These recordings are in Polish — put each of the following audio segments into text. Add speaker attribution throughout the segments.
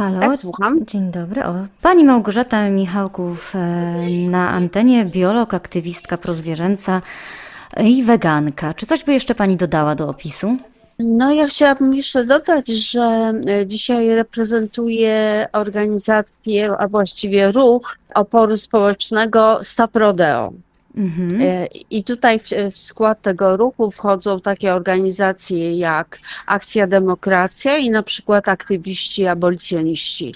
Speaker 1: Halo,
Speaker 2: Tak, słucham.
Speaker 1: dzień dobry. O, pani Małgorzata Michałków e, na antenie, biolog, aktywistka prozwierzęca i weganka. Czy coś by jeszcze pani dodała do opisu?
Speaker 2: No ja chciałabym jeszcze dodać, że e, dzisiaj reprezentuję organizację, a właściwie ruch oporu społecznego Stop Rodeo.
Speaker 1: Mhm.
Speaker 2: E, I tutaj w, w skład tego ruchu wchodzą takie organizacje jak Akcja Demokracja i na przykład aktywiści abolicjoniści.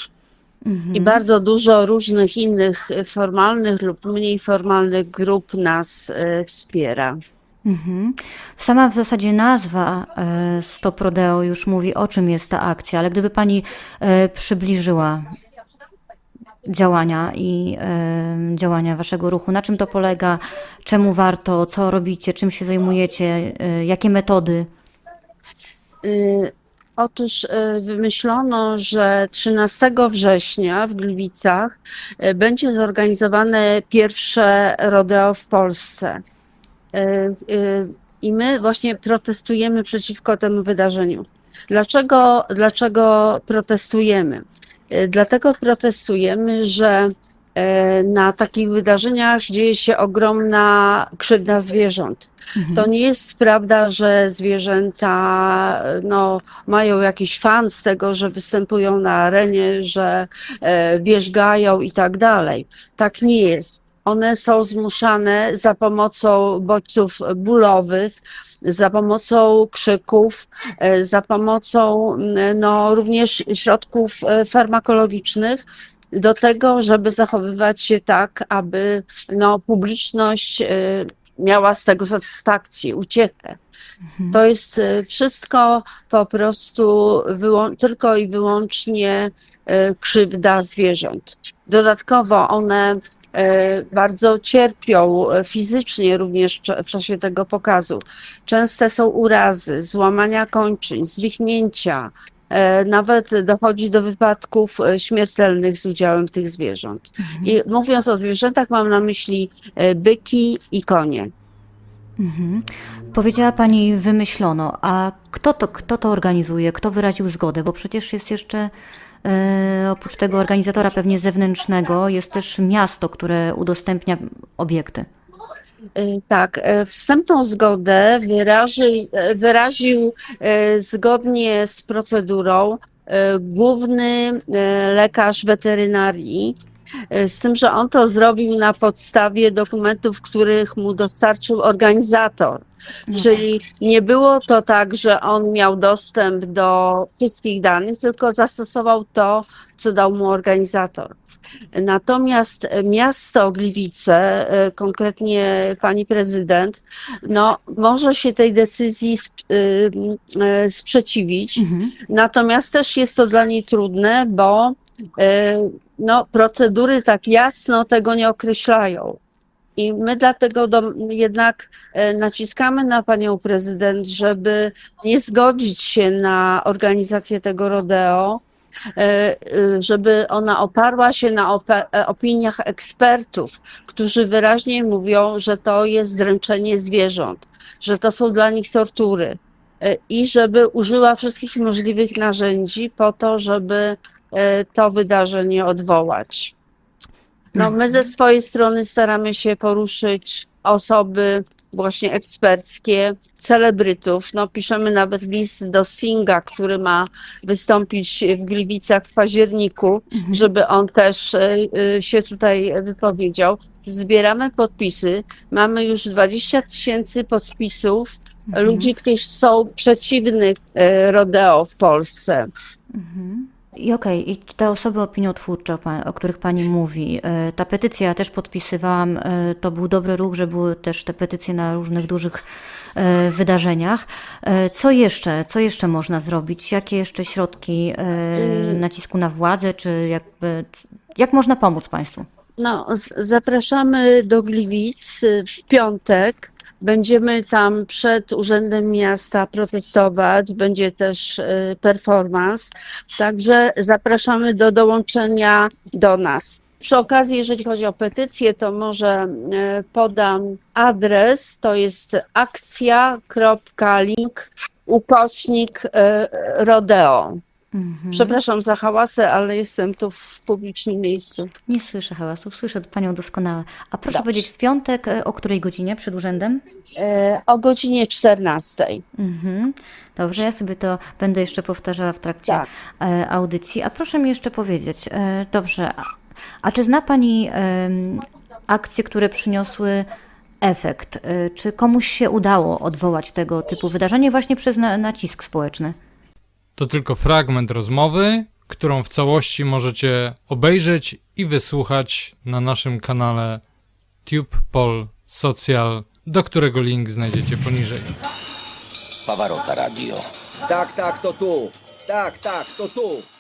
Speaker 2: I bardzo dużo różnych innych formalnych lub mniej formalnych grup nas e, wspiera.
Speaker 1: Mhm. Sama w zasadzie nazwa e, Stop Rodeo już mówi, o czym jest ta akcja, ale gdyby pani przybliżyła działania i e, działania waszego ruchu, na czym to polega, czemu warto, co robicie, czym się zajmujecie, e, jakie metody?
Speaker 2: Y, Otóż y, wymyślono, że 13 września w Gliwicach y, będzie zorganizowane pierwsze rodeo w Polsce. Y, y, I my właśnie protestujemy przeciwko temu wydarzeniu. Dlaczego, dlaczego protestujemy? Y, Dlatego protestujemy, że e, na takich wydarzeniach dzieje się ogromna krzywda zwierząt. To nie jest prawda, że zwierzęta no, mają jakiś fan z tego, że występują na arenie, że e, wierzgają i tak dalej. Tak nie jest. One są zmuszane za pomocą bodźców bólowych, za pomocą krzyków, e, za pomocą m, no, również środków e, farmakologicznych do tego, żeby zachowywać się tak, aby no, publiczność e, miała z tego satysfakcję, uciechę. To jest e, wszystko po prostu tylko i wyłącznie e, krzywda zwierząt. Dodatkowo one e, bardzo cierpią fizycznie również w czasie tego pokazu. Częste są urazy, złamania kończyn, zwichnięcia. E, Nawet dochodzi do wypadków e, śmiertelnych z udziałem tych zwierząt. I mówiąc o zwierzętach, mam na myśli e, byki i konie.
Speaker 1: Mhm. Powiedziała Pani wymyślono, a kto to, kto to organizuje, kto wyraził zgodę? Bo przecież jest jeszcze, e, oprócz tego organizatora pewnie zewnętrznego, jest też miasto, które udostępnia obiekty.
Speaker 2: Y, Tak, e, wstępną zgodę wyraży, e, wyraził e, zgodnie z procedurą e, główny e, lekarz weterynarii, e, z tym, że on to zrobił na podstawie dokumentów, których mu dostarczył organizator. Czyli nie było to tak, że on miał dostęp do wszystkich danych, tylko zastosował to, co dał mu organizator. Natomiast miasto Gliwice, e, konkretnie pani prezydent, no, może się tej decyzji y, sprzeciwić.
Speaker 1: Mhm.
Speaker 2: Natomiast też jest to dla niej trudne, bo e, no, procedury tak jasno tego nie określają. I my dlatego do, jednak e, naciskamy na panią prezydent, żeby nie zgodzić się na organizację tego rodeo, e, e, żeby ona oparła się na opiniach ekspertów, którzy wyraźnie mówią, że to jest dręczenie zwierząt, że to są dla nich tortury i żeby użyła wszystkich możliwych narzędzi po to, żeby to wydarzenie odwołać. No, my ze swojej strony staramy się poruszyć osoby właśnie eksperckie, celebrytów. No, piszemy nawet list do Singa, który ma wystąpić w Gliwicach w październiku, żeby on też e, e, się tutaj wypowiedział. Zbieramy podpisy. Mamy już 20 tysięcy podpisów ludzi, którzy są przeciwni e, rodeo w Polsce.
Speaker 1: I okej, i te osoby opiniotwórcze, o, których Pani mówi, e, ta petycja ja też podpisywałam, e, to był dobry ruch, że były też te petycje na różnych dużych e, wydarzeniach. Co jeszcze, co jeszcze można zrobić? Jakie jeszcze środki e, nacisku na władzę, czy jakby, jak można pomóc Państwu?
Speaker 2: No, zapraszamy do Gliwic y, w piątek. Będziemy tam przed Urzędem Miasta protestować. Będzie też y, performance. Także zapraszamy do dołączenia do nas. Przy okazji, jeżeli chodzi o petycję, to może y, podam adres. To jest akcja.link ukośnik y, rodeo. Przepraszam za hałasy, ale jestem tu w publicznym miejscu.
Speaker 1: Nie słyszę hałasów, słyszę panią doskonale. A proszę
Speaker 2: Dobrze.
Speaker 1: powiedzieć, w piątek e, o której godzinie przed urzędem?
Speaker 2: E, o godzinie 14.
Speaker 1: Mhm. Dobrze, ja sobie to będę jeszcze powtarzała w trakcie
Speaker 2: Tak.
Speaker 1: e, audycji. A proszę mi jeszcze powiedzieć, e, dobrze, a, czy zna Pani akcje, które przyniosły efekt? Czy komuś się udało odwołać tego typu wydarzenie właśnie przez na, nacisk społeczny?
Speaker 3: To tylko fragment rozmowy, którą w całości możecie obejrzeć i wysłuchać na naszym kanale TubePol Social, do którego link znajdziecie poniżej.
Speaker 4: Pawarota Radio.
Speaker 5: Tak, tak, to tu. Tak, tak, to tu.